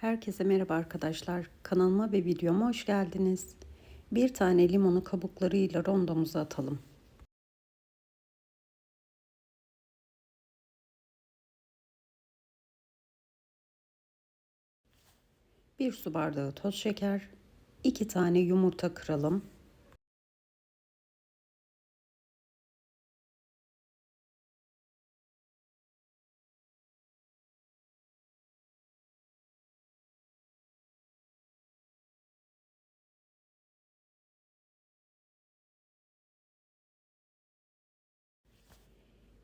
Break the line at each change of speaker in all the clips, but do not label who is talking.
Herkese merhaba arkadaşlar. Kanalıma ve videoma hoş geldiniz. Bir tane limonu kabuklarıyla rondomuza atalım. Bir su bardağı toz şeker, iki tane yumurta kıralım.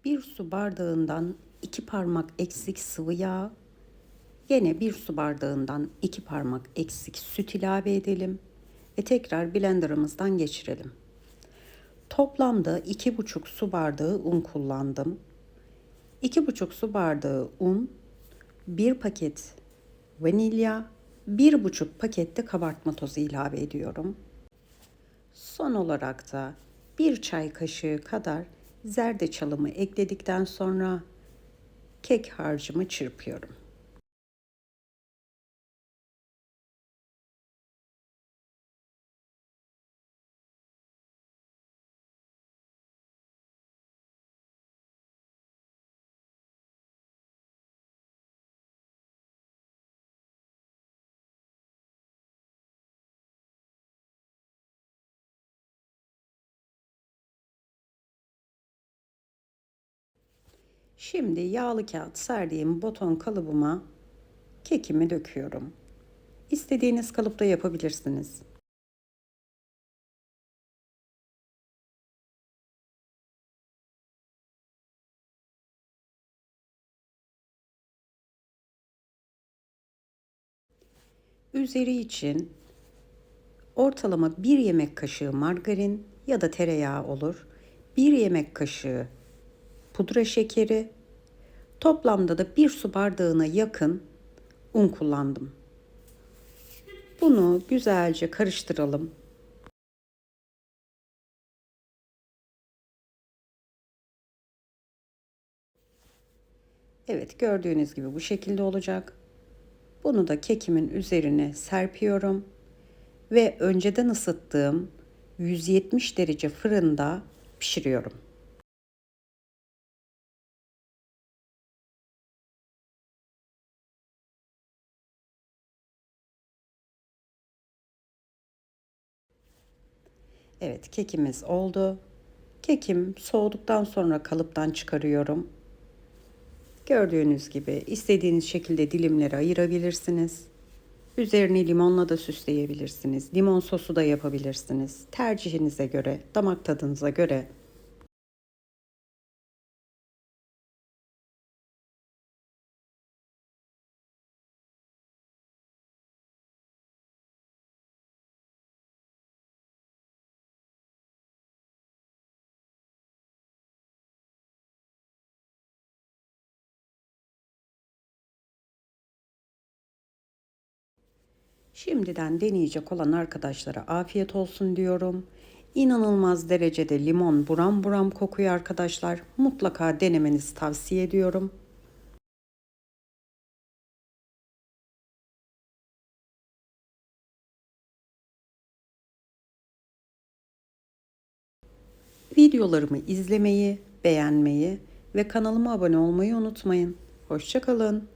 Bir su bardağından iki parmak eksik sıvı yağ, Yine bir su bardağından iki parmak eksik süt ilave edelim ve tekrar blenderımızdan geçirelim. Toplamda iki buçuk su bardağı un kullandım. İki buçuk su bardağı un, bir paket vanilya, bir buçuk pakette kabartma tozu ilave ediyorum. Son olarak da bir çay kaşığı kadar zerdeçalımı ekledikten sonra kek harcımı çırpıyorum. Şimdi yağlı kağıt serdiğim boton kalıbıma kekimi döküyorum. İstediğiniz kalıpta yapabilirsiniz. Üzeri için ortalama bir yemek kaşığı margarin ya da tereyağı olur. Bir yemek kaşığı pudra şekeri, toplamda da bir su bardağına yakın un kullandım. Bunu güzelce karıştıralım. Evet gördüğünüz gibi bu şekilde olacak. Bunu da kekimin üzerine serpiyorum ve önceden ısıttığım 170 derece fırında pişiriyorum. Evet kekimiz oldu. Kekim soğuduktan sonra kalıptan çıkarıyorum. Gördüğünüz gibi istediğiniz şekilde dilimlere ayırabilirsiniz. Üzerini limonla da süsleyebilirsiniz. Limon sosu da yapabilirsiniz. Tercihinize göre, damak tadınıza göre Şimdiden deneyecek olan arkadaşlara afiyet olsun diyorum. İnanılmaz derecede limon buram buram kokuyor arkadaşlar. Mutlaka denemenizi tavsiye ediyorum. Videolarımı izlemeyi, beğenmeyi ve kanalıma abone olmayı unutmayın. Hoşçakalın.